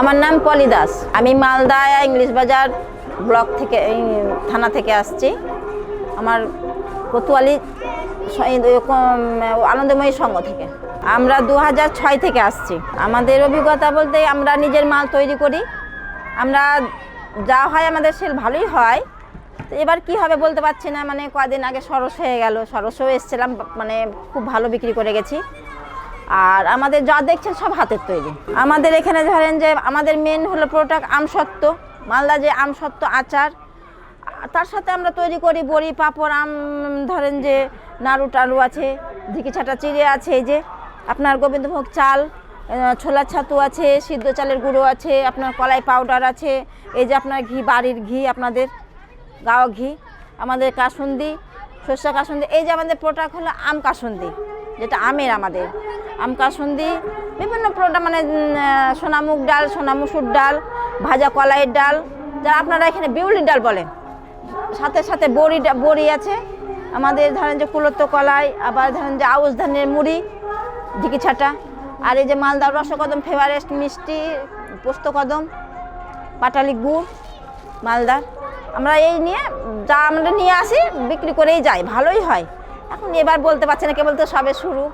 আমার নাম পলি দাস। আমি মালদা ইংলিশ বাজার ব্লক থেকে থানা থেকে আসছি। আমার কোতোয়ালি আনন্দময়ী সংঘ থেকে। আমরা দু ছয় থেকে আসছি। আমাদের অভিজ্ঞতা বলতে আমরা নিজের মাল তৈরি করি। আমরা যা হয় আমাদের সেল ভালোই হয়। তো এবার কি হবে বলতে পারছি না। মানে কদিন আগে সরস হয়ে গেল। সরসও এসছিলাম মানে খুব ভালো বিক্রি করে গেছি। আর আমাদের যা দেখছেন সব হাতের তৈরি। আমাদের এখানে ধরেন যে আমাদের মেন হলো প্রোডাক্ট আমসত্ত্ব, মালদা যে আমসত্ত্ব আচার। তার সাথে আমরা তৈরি করি বড়ি, পাঁপড়, আম, ধরেন যে নাড়ু টাড়ু আছে ঝিকি ছাটা চিড়ে আছে, এই যে আপনার গোবিন্দভোগ চাল ছোলার ছাতু আছে, সিদ্ধ চালের গুঁড়ো আছে, আপনার কলাই পাউডার আছে, এই যে আপনার ঘি, বাড়ির ঘি, আপনাদের গাওয়া ঘি, আমাদের কাসুন্দি, সর্ষে কাসুন্দি, এই যে আমাদের প্রোডাক্ট হলো আম কাসুন্দি। যেটা আমের আমাদের। আম কাসুন্দি বিভিন্ন প্রোডাক্ট মানে উম, আহ, সোনা মুগ ডাল সোনা মুসুর ডাল ভাজা কলাইয়ের ডাল। যা আপনারা এখানে বিউলির ডাল বলেন সাথে সাথে বড়ি বড়ি আছে। আমাদের ধরেন যে কুলত্ব কলাই আবার ধরেন যে আউশ ধানের মুড়ি ঝিকি ছাটা আর এই যে মালদার রসকদম ফেভারেস্ট মিষ্টি পোস্ত কদম পাটালি গুড় মালদার। আমরা এই নিয়ে যা আমরা নিয়ে আসি বিক্রি করেই যাই ভালোই হয়। এখন এবার বলতে পারছে না কেবল তো সবে শুরু।